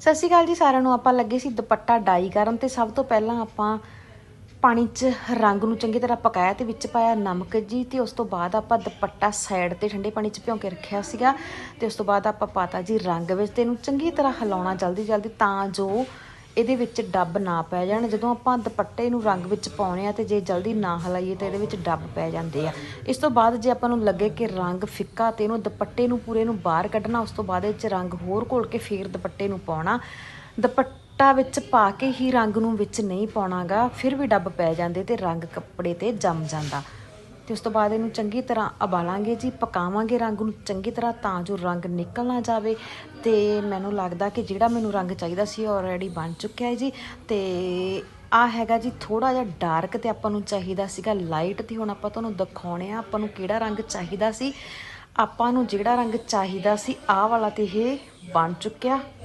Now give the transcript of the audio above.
ਸਤਿ ਸ਼੍ਰੀ ਅਕਾਲ ਜੀ ਸਾਰਿਆਂ ਨੂੰ। ਆਪਾਂ ਲੱਗੇ ਸੀ ਦੁਪੱਟਾ ਡਾਈ ਕਰਨ ਤੇ ਸਭ ਤੋਂ ਪਹਿਲਾਂ ਆਪਾਂ ਪਾਣੀ 'ਚ ਰੰਗ ਨੂੰ ਚੰਗੀ ਤਰ੍ਹਾਂ ਪਕਾਇਆ ਤੇ ਵਿੱਚ ਪਾਇਆ ਨਮਕ ਜੀ ਤੇ ਉਸ ਤੋਂ ਬਾਅਦ ਆਪਾਂ ਦੁਪੱਟਾ ਸਾਈਡ ਤੇ ਠੰਡੇ ਪਾਣੀ 'ਚ ਭਿਉਂ ਕੇ ਰੱਖਿਆ ਸੀਗਾ ਤੇ ਉਸ ਤੋਂ ਬਾਅਦ ਆਪਾਂ ਪਾਤਾ ਜੀ ਰੰਗ ਵਿੱਚ ਤੇ ਇਹਨੂੰ ਚੰਗੀ ਤਰ੍ਹਾਂ ਹਿਲਾਉਣਾ ਜਲਦੀ ਜਲਦੀ ਤਾਂ ਜੋ ਇਹਦੇ ਵਿੱਚ ਡੱਬ ਨਾ ਪੈ ਜਾਣ। ਜਦੋਂ ਆਪਾਂ ਦੁਪੱਟੇ ਨੂੰ ਰੰਗ ਵਿੱਚ ਪਾਉਣੇ ਆ ਤੇ ਜੇ ਜਲਦੀ ਨਾ ਹਲਾਈਏ ਤਾਂ ਇਹਦੇ ਵਿੱਚ ਡੱਬ ਪੈ ਜਾਂਦੇ ਆ। ਇਸ ਤੋਂ ਬਾਅਦ ਜੇ ਆਪਾਂ ਨੂੰ ਲੱਗੇ ਕਿ ਰੰਗ ਫਿੱਕਾ ਤੇ ਇਹਨੂੰ ਦੁਪੱਟੇ ਨੂੰ ਪੂਰੇ ਨੂੰ ਬਾਹਰ ਕੱਢਣਾ, ਉਸ ਤੋਂ ਬਾਅਦ ਇਹ 'ਚ ਰੰਗ ਹੋਰ ਘੋਲ ਕੇ ਫੇਰ ਦੁਪੱਟੇ ਨੂੰ ਪਾਉਣਾ। ਦੁਪੱਟਾ ਵਿੱਚ ਪਾ ਕੇ ਹੀ ਰੰਗ ਨੂੰ ਵਿੱਚ ਨਹੀਂ ਪਾਉਣਾਗਾ, ਫਿਰ ਵੀ ਡੱਬ ਪੈ ਜਾਂਦੇ ਤੇ ਰੰਗ ਕੱਪੜੇ ਤੇ ਜੰਮ ਜਾਂਦਾ। ਤੇ ਉਸ ਤੋਂ ਬਾਅਦ ਇਹਨੂੰ ਚੰਗੀ ਤਰ੍ਹਾਂ ਉਬਾਲਾਂਗੇ ਜੀ, ਪਕਾਵਾਂਗੇ ਰੰਗ ਨੂੰ ਚੰਗੀ ਤਰ੍ਹਾਂ ਤਾਂ ਜੋ ਰੰਗ ਨਿਕਲ ਨਾ ਜਾਵੇ। ਤੇ ਮੈਨੂੰ ਲੱਗਦਾ ਕਿ ਜਿਹੜਾ ਮੈਨੂੰ ਰੰਗ ਚਾਹੀਦਾ ਸੀ ਆਲਰੇਡੀ ਬਣ ਚੁੱਕਿਆ ਹੈ ਜੀ। ਤੇ ਆ ਹੈਗਾ ਜੀ ਥੋੜਾ ਜਿਹਾ ਡਾਰਕ ਤੇ ਆਪਾਂ ਨੂੰ ਚਾਹੀਦਾ ਸੀਗਾ ਲਾਈਟ ਤੇ ਹੁਣ ਆਪਾਂ ਤੁਹਾਨੂੰ ਦਿਖਾਉਣੇ ਆ ਆਪਾਂ ਨੂੰ ਕਿਹੜਾ ਰੰਗ ਚਾਹੀਦਾ ਸੀ। ਆਪਾਂ ਨੂੰ ਜਿਹੜਾ ਰੰਗ ਚਾਹੀਦਾ ਸੀ, ਆਹ ਵਾਲਾ ਤੇ ਇਹ ਬਣ ਚੁੱਕਿਆ।